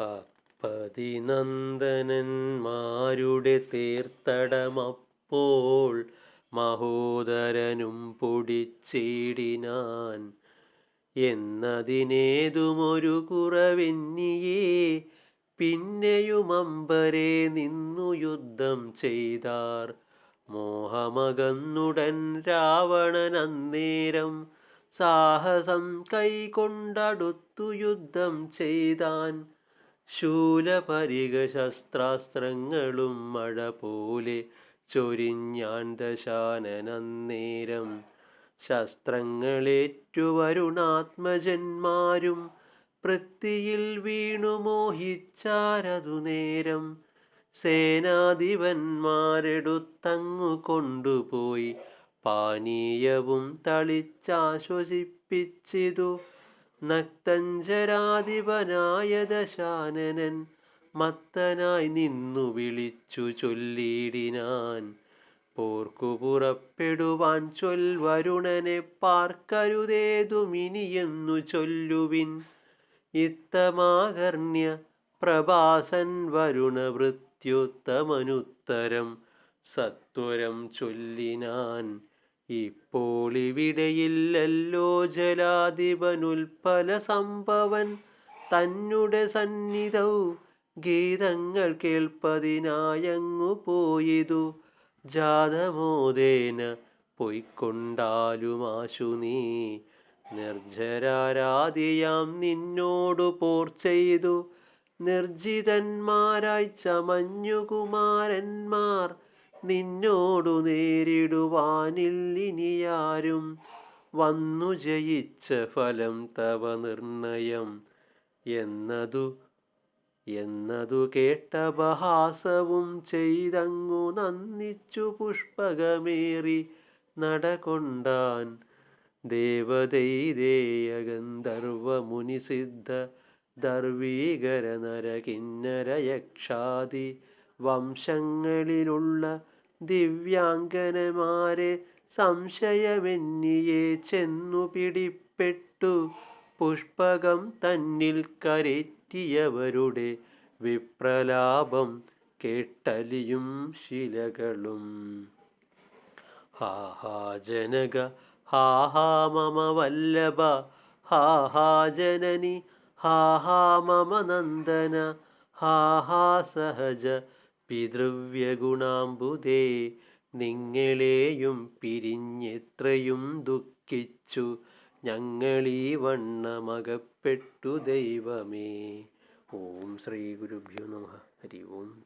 അപ്പതിനന്ദനന്മാരുടെ തീർത്തടമപ്പോൾ മഹോദരനും പൊടിച്ചിടിനാൻ. എന്നതിനേതുമൊരു കുറവെന്നിയേ പിന്നെയുമമ്പരെ നിന്നു യുദ്ധം ചെയ്താർ. മോഹമകന്നുടൻ രാവണൻ അന്നേരം സാഹസം കൈകൊണ്ടടുത്തു യുദ്ധം ചെയ്താൻ. ശൂലപരിക ശസ്ത്രാസ്ത്രങ്ങളും മഴ പോലെ ചൊരിഞ്ഞാൻ ദശാനനന്നേരം. ശസ്ത്രങ്ങളേറ്റുവരുണാത്മജന്മാരും പൃഥ്വിയിൽ വീണു മോഹിച്ചാരതു നേരം. സേനാധിപന്മാരെടുത്തങ്ങു കൊണ്ടുപോയി പാനീയവും തളിച്ചാശ്വസിപ്പിച്ചിതു. നക്തഞ്ചരാധിപനായ ദശാനനൻ മത്തനായി നിന്നു വിളിച്ചു ചൊല്ലിയിടിനാൻ പോർക്കു പുറപ്പെടുവാൻ ചൊൽവരുണനെ പാർക്കരുതേതുമിനിയെന്നു ചൊല്ലുവിൻ. ഇത്തമാകർണ്യ പ്രഭാസൻ വരുണ വൃത്യുത്തമനുത്തരം സത്വരം ചൊല്ലിനാൻ. ഇപ്പോൾ ഇവിടെയില്ലല്ലോ ജലാധിപനുൽപ്പല സംഭവൻ. തന്നെ സന്നിധൗ ഗീതങ്ങൾ കേൾപ്പതിനായങ്ങു പോയിതു. ജാതമോദേന പൊയ്ക്കൊണ്ടാലുമാശു നീ നിർജരാരാധിയാം നിന്നോടു പോർ ചെയ്തു. നിർജിതന്മാരായി ചമഞ്ഞുകുമാരന്മാർ നിന്നോടു നേരിടുവാനില്ലിനിയാരും വന്നു ജയിച്ച ഫലം തവ നിർണയം. എന്നതു എന്നതു കേട്ടപഹാസവും ചെയ്തങ്ങു നന്ദിച്ചു പുഷ്പകമേറി നടകൊണ്ടാൻ. ദേവദൈതേയഗന്ധർവ മുനിസിദ്ധ ദർവീകര നരകിന്നര യക്ഷാദി വംശങ്ങളിലുള്ള ദിവ്യാംഗനമാരെ സംശയമെന്നിയെ ചെന്നു പിടിപ്പെട്ടു. പുഷ്പകം തന്നിൽ കരറ്റിയവരുടെ വിപ്രലാപം കേട്ടലിയും ശിലകളും. ഹാഹാ ജനക ഹാഹാ മമ വല്ലഭ ഹാ ഹാ ജനനി ഹാഹാ മമ നന്ദന ഹാഹാ സഹജ പിതൃവ്യഗുണാംബുദേ നിങ്ങളെയും പിരിഞ്ഞെത്രയും ദുഃഖിച്ചു ഞങ്ങളീ വണ്ണമകപ്പെട്ടു ദൈവമേ. ഓം ശ്രീ ഗുരുഭ്യോ നമ. ഹരി ഓം.